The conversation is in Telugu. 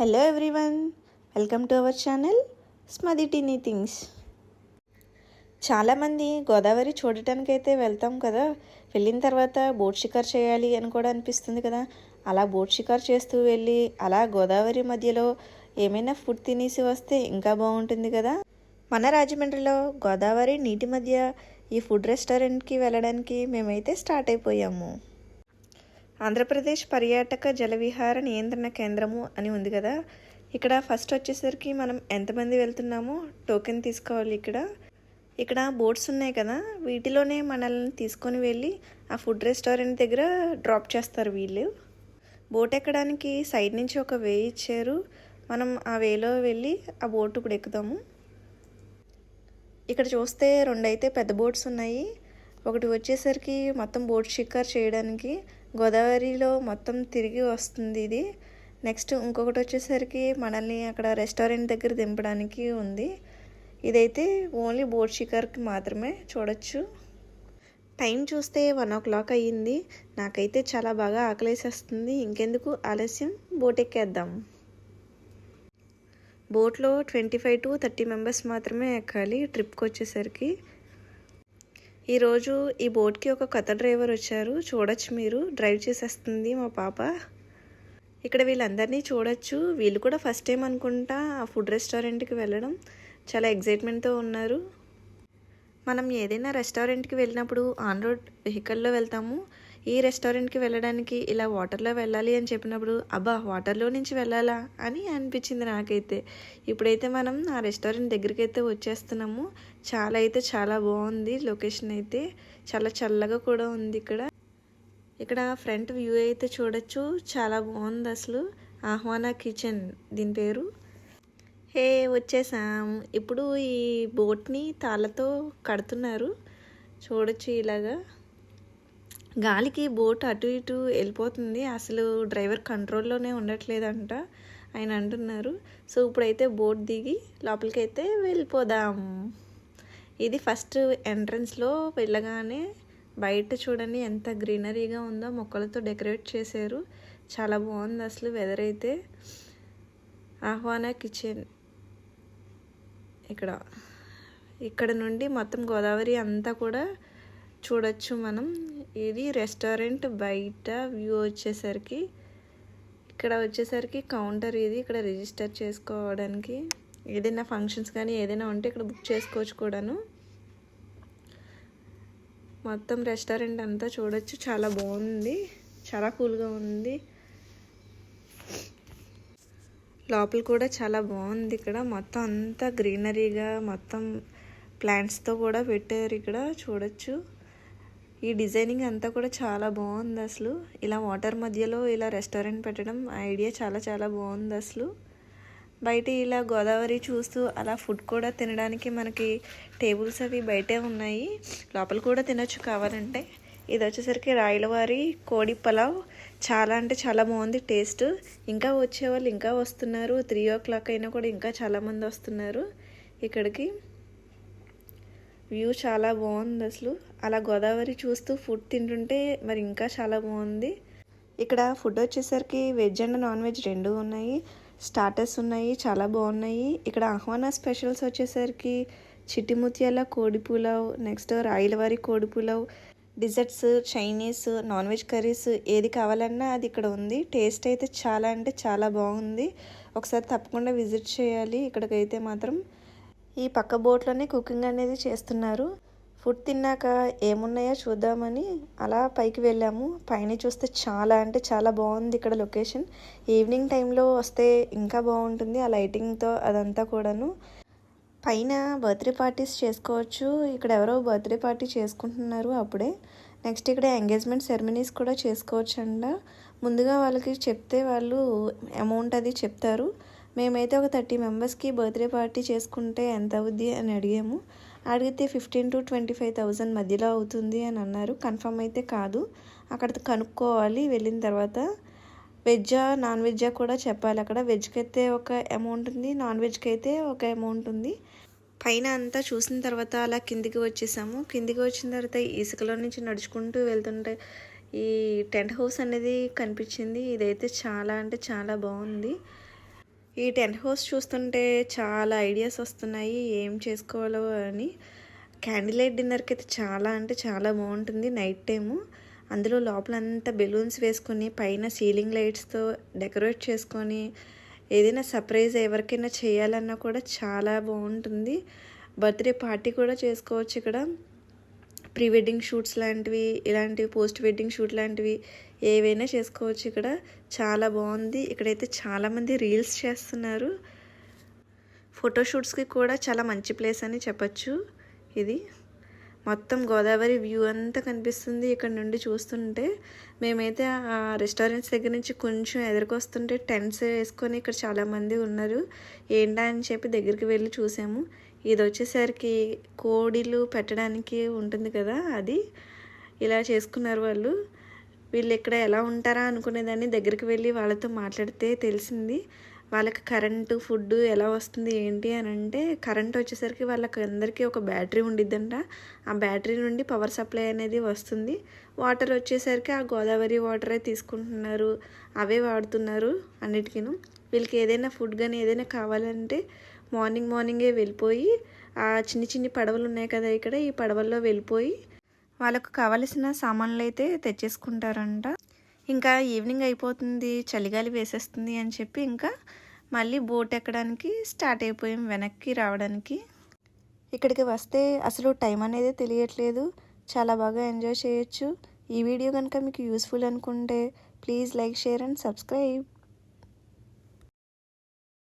Hello everyone welcome to our channel స్మది tiny things చాలామంది గోదావరి చూడటానికి అయితే వెళ్తాం కదా వెళ్ళిన తర్వాత బోట్ షికార్ చేయాలి అని కూడా అనిపిస్తుంది కదా. అలా బోట్ షికార్ చేస్తూ వెళ్ళి అలా గోదావరి మధ్యలో ఏమైనా ఫుడ్ తినేసి వస్తే ఇంకా బాగుంటుంది కదా. మన రాజమండ్రిలో గోదావరి నీటి మధ్య ఈ ఫుడ్ రెస్టారెంట్కి వెళ్ళడానికి మేమైతే స్టార్ట్ అయిపోయాము. ఆంధ్రప్రదేశ్ పర్యాటక జలవిహార నియంత్రణ కేంద్రము అని ఉంది కదా. ఇక్కడ ఫస్ట్ వచ్చేసరికి మనం ఎంతమంది వెళ్తున్నామో టోకెన్ తీసుకోవాలి ఇక్కడ. ఇక్కడ బోట్స్ ఉన్నాయి కదా. వీటిలోనే మనల్ని తీసుకొని వెళ్ళి ఆ ఫుడ్ రెస్టారెంట్ దగ్గర డ్రాప్ చేస్తారు వీళ్ళు. బోట్ ఎక్కడానికి సైడ్ నుంచి ఒక వే ఇచ్చారు. మనం ఆ వేలో వెళ్ళి ఆ బోట్ ఇప్పుడు ఎక్కుదాము. ఇక్కడ చూస్తే రెండు అయితే పెద్ద బోట్స్ ఉన్నాయి. ఒకటి వచ్చేసరికి మొత్తం బోట్ షికార్ చేయడానికి గోదావరిలో మొత్తం తిరిగి వస్తుంది ఇది. నెక్స్ట్ ఇంకొకటి వచ్చేసరికి మనల్ని అక్కడ రెస్టారెంట్ దగ్గర దింపడానికి ఉంది. ఇదైతే ఓన్లీ బోట్ షికార్కి మాత్రమే చూడొచ్చు. టైం చూస్తే వన్ ఓ క్లాక్ అయ్యింది. నాకైతే చాలా బాగా ఆకలేసేస్తుంది. ఇంకెందుకు ఆలస్యం? బోట్ ఎక్కేద్దాం. బోట్లో twenty five to thirty members మాత్రమే ఎక్కాలి ట్రిప్కి వచ్చేసరికి. ఈరోజు ఈ బోట్కి ఒక కొత్త డ్రైవర్ వచ్చారు. చూడొచ్చు మీరు. డ్రైవ్ చేసేస్తుంది మా పాప. ఇక్కడ వీళ్ళందరినీ చూడొచ్చు. వీళ్ళు కూడా ఫస్ట్ టైం అనుకుంటా ఆ ఫుడ్ రెస్టారెంట్కి వెళ్ళడం. చాలా ఎగ్జైట్మెంట్తో ఉన్నారు. మనం ఏదైనా రెస్టారెంట్కి వెళ్ళినప్పుడు ఆన్ రోడ్ వెహికల్లో వెళ్తాము. ఈ రెస్టారెంట్కి వెళ్ళడానికి ఇలా వాటర్లో వెళ్ళాలి అని చెప్పినప్పుడు అబ్బా వాటర్లో నుంచి వెళ్ళాలా? అని అనిపించింది నాకైతే. ఇప్పుడైతే మనం ఆ రెస్టారెంట్ దగ్గరికి అయితే వచ్చేస్తున్నాము. చాలా అయితే చాలా బాగుంది లొకేషన్ అయితే. చాలా చల్లగా కూడా ఉంది ఇక్కడ. ఇక్కడ ఫ్రంట్ వ్యూ అయితే చూడొచ్చు. చాలా బాగుంది అసలు. ఆహ్వాన కిచెన్. దీని పేరు? హే వచ్చేసాం. ఇప్పుడు ఈ బోట్ని తాళ్ళతో కడుతున్నారు. చూడొచ్చు ఇలాగా. గాలికి బోట్ అటు ఇటు వెళ్ళిపోతుంది. అసలు డ్రైవర్ కంట్రోల్లోనే ఉండట్లేదంట ఆయన అంటున్నారు. సో ఇప్పుడైతే బోట్ దిగి లోపలికి అయితే వెళ్ళిపోదాం. ఇది ఫస్ట్ ఎంట్రన్స్లో వెళ్ళగానే బయట చూడండి ఎంత గ్రీనరీగా ఉందో. మొక్కలతో డెకరేట్ చేశారు. చాలా బాగుంది అసలు వెదర్ అయితే. ఆహ్వాన కిచెన్. ఇక్కడ. ఇక్కడ నుండి మొత్తం గోదావరి అంతా కూడా చూడొచ్చు మనం. ఇది రెస్టారెంట్ బయట వ్యూ వచ్చేసరికి. ఇక్కడ వచ్చేసరికి కౌంటర్ ఇది. ఇక్కడ రిజిస్టర్ చేసుకోవడానికి. ఏదైనా ఫంక్షన్స్ కానీ ఏదైనా ఉంటే ఇక్కడ బుక్ చేసుకోవచ్చు కూడాను. మొత్తం రెస్టారెంట్ అంతా చూడొచ్చు. చాలా బాగుంది. చాలా కూల్గా ఉంది. లోపల కూడా చాలా బాగుంది ఇక్కడ. మొత్తం అంతా గ్రీనరీగా మొత్తం ప్లాంట్స్తో కూడా పెట్టారు ఇక్కడ. చూడొచ్చు. ఈ డిజైనింగ్ అంతా కూడా చాలా బాగుంది అసలు. ఇలా వాటర్ మధ్యలో ఇలా రెస్టారెంట్ పెట్టడం ఐడియా చాలా చాలా బాగుంది అసలు. బయట ఇలా గోదావరి చూస్తూ అలా ఫుడ్ కూడా తినడానికి మనకి టేబుల్స్ అవి బయటే ఉన్నాయి. లోపల కూడా తినొచ్చు కావాలంటే. ఇది వచ్చేసరికి రాయలవారి కోడి పలావ్. చాలా అంటే చాలా బాగుంది టేస్ట్. ఇంకా వచ్చేవాళ్ళు ఇంకా వస్తున్నారు. త్రీ ఓ క్లాక్ అయినా కూడా ఇంకా చాలామంది వస్తున్నారు ఇక్కడికి. వ్యూ చాలా బాగుంది అసలు. అలా గోదావరి చూస్తూ ఫుడ్ తింటుంటే మరి ఇంకా చాలా బాగుంది. ఇక్కడ ఫుడ్ వచ్చేసరికి వెజ్ అండ్ నాన్ వెజ్ రెండు ఉన్నాయి. స్టార్టర్స్ ఉన్నాయి చాలా బాగున్నాయి. ఇక్కడ ఆహ్వాన స్పెషల్స్ వచ్చేసరికి చిట్టి ముత్యాల కోడి పులావ్ నెక్స్ట్ రాయలవారి కోడి pulao desserts Chinese non veg curries ఏది కావాలన్నా అది ఇక్కడ ఉంది. టేస్ట్ అయితే చాలా అంటే చాలా బాగుంది. ఒకసారి తప్పకుండా విజిట్ చేయాలి. ఇక్కడికైతే మాత్రం ఈ పక్క బోట్లోనే కుకింగ్ అనేది చేస్తున్నారు. ఫుడ్ తిన్నాక ఏమున్నాయో చూద్దామని అలా పైకి వెళ్ళాము. పైన చూస్తే చాలా అంటే చాలా బాగుంది ఇక్కడ లొకేషన్. ఈవినింగ్ టైంలో వస్తే ఇంకా బాగుంటుంది ఆ లైటింగ్తో అదంతా కూడాను. పైన బర్త్డే పార్టీస్ చేసుకోవచ్చు. ఇక్కడ ఎవరో బర్త్డే పార్టీ చేసుకుంటున్నారు అప్పుడే. నెక్స్ట్ ఇక్కడ ఎంగేజ్మెంట్ సెరమనీస్ కూడా చేసుకోవచ్చు అంట ముందుగా వాళ్ళకి చెప్తే వాళ్ళు అమౌంట్ అది చెప్తారు. మేమైతే ఒక థర్టీ మెంబర్స్కి బర్త్డే పార్టీ చేసుకుంటే ఎంత అవుద్ది అని అడిగాము. అడిగితే fifteen to twenty five thousand మధ్యలో అవుతుంది అని అన్నారు. కన్ఫర్మ్ అయితే కాదు. అక్కడ కనుక్కోవాలి. వెళ్ళిన తర్వాత వెజ్జా నాన్ వెజ్జా కూడా చెప్పాలి. అక్కడ వెజ్కి అయితే ఒక అమౌంట్ ఉంది. నాన్ వెజ్కి అయితే ఒక అమౌంట్ ఉంది. పైన అంతా చూసిన తర్వాత అలా కిందికి వచ్చేసాము. కిందికి వచ్చిన తర్వాత ఇసుకలో నుంచి నడుచుకుంటూ వెళ్తుంటే ఈ టెంట్ హౌస్ అనేది కనిపించింది. ఇదైతే చాలా అంటే చాలా బాగుంది. ఈ టెంట్ హౌస్ చూస్తుంటే చాలా ఐడియాస్ వస్తున్నాయి ఏం చేసుకోవాలో అని. క్యాండిల్ లైట్ డిన్నర్కి అయితే చాలా అంటే చాలా బాగుంటుంది నైట్ టైము. అందులో లోపలంతా బెలూన్స్ వేసుకొని పైన సీలింగ్ లైట్స్తో డెకరేట్ చేసుకొని ఏదైనా సర్ప్రైజ్ ఎవరికైనా చేయాలన్నా కూడా చాలా బాగుంటుంది. బర్త్డే పార్టీ కూడా చేసుకోవచ్చు ఇక్కడ. ప్రీ వెడ్డింగ్ షూట్స్ లాంటివి ఇలాంటివి పోస్ట్ వెడ్డింగ్ షూట్ లాంటివి ఏవైనా చేసుకోవచ్చు ఇక్కడ. చాలా బాగుంది. ఇక్కడైతే చాలామంది రీల్స్ చేస్తున్నారు. ఫోటోషూట్స్కి కూడా చాలా మంచి ప్లేస్ అని చెప్పచ్చు ఇది. మొత్తం గోదావరి వ్యూ అంతా కనిపిస్తుంది ఇక్కడ నుండి చూస్తుంటే. మేమైతే ఆ రెస్టారెంట్స్ దగ్గర నుంచి కొంచెం ఎదురుకొస్తుంటే టెంట్స్ వేసుకొని ఇక్కడ చాలామంది ఉన్నారు. ఏంటా అని చెప్పి దగ్గరికి వెళ్ళి చూసాము. ఇది వచ్చేసరికి కోడిలు పెట్టడానికి ఉంటుంది కదా అది. ఇలా చేసుకున్నారు వాళ్ళు. వీళ్ళు ఇక్కడ ఎలా ఉంటారా అనుకునేదాన్ని దగ్గరికి వెళ్ళి వాళ్ళతో మాట్లాడితే తెలిసింది. వాళ్ళకి కరెంటు ఫుడ్ ఎలా వస్తుంది ఏంటి అని అంటే కరెంట్ వచ్చేసరికి వాళ్ళకి అందరికీ ఒక బ్యాటరీ ఉండిద్దంట. ఆ బ్యాటరీ నుండి పవర్ సప్లై అనేది వస్తుంది. వాటర్ వచ్చేసరికి ఆ గోదావరి వాటరే తీసుకుంటున్నారు. అవే వాడుతున్నారు అన్నిటికీను. వీళ్ళకి ఏదైనా ఫుడ్ కానీ ఏదైనా కావాలంటే మార్నింగ్ మార్నింగే వెళ్ళిపోయి ఆ చిన్ని చిన్ని పడవలు ఉన్నాయి కదా ఇక్కడ ఈ పడవల్లో వెళ్ళిపోయి వాళ్ళకు కావలసిన సామాన్లు అయితే తెచ్చేసుకుంటారంట. ఇంకా ఈవినింగ్ అయిపోతుంది చలిగాలి వేసేస్తుంది అని చెప్పి ఇంకా మళ్ళీ బోట్ ఎక్కడానికి స్టార్ట్ అయిపోయాం వెనక్కి రావడానికి. ఇక్కడికి వస్తే అసలు టైం అనేది తెలియట్లేదు. చాలా బాగా ఎంజాయ్ చేయొచ్చు. ఈ వీడియో కనుక మీకు యూస్ఫుల్ అనుకుంటే please like share and subscribe.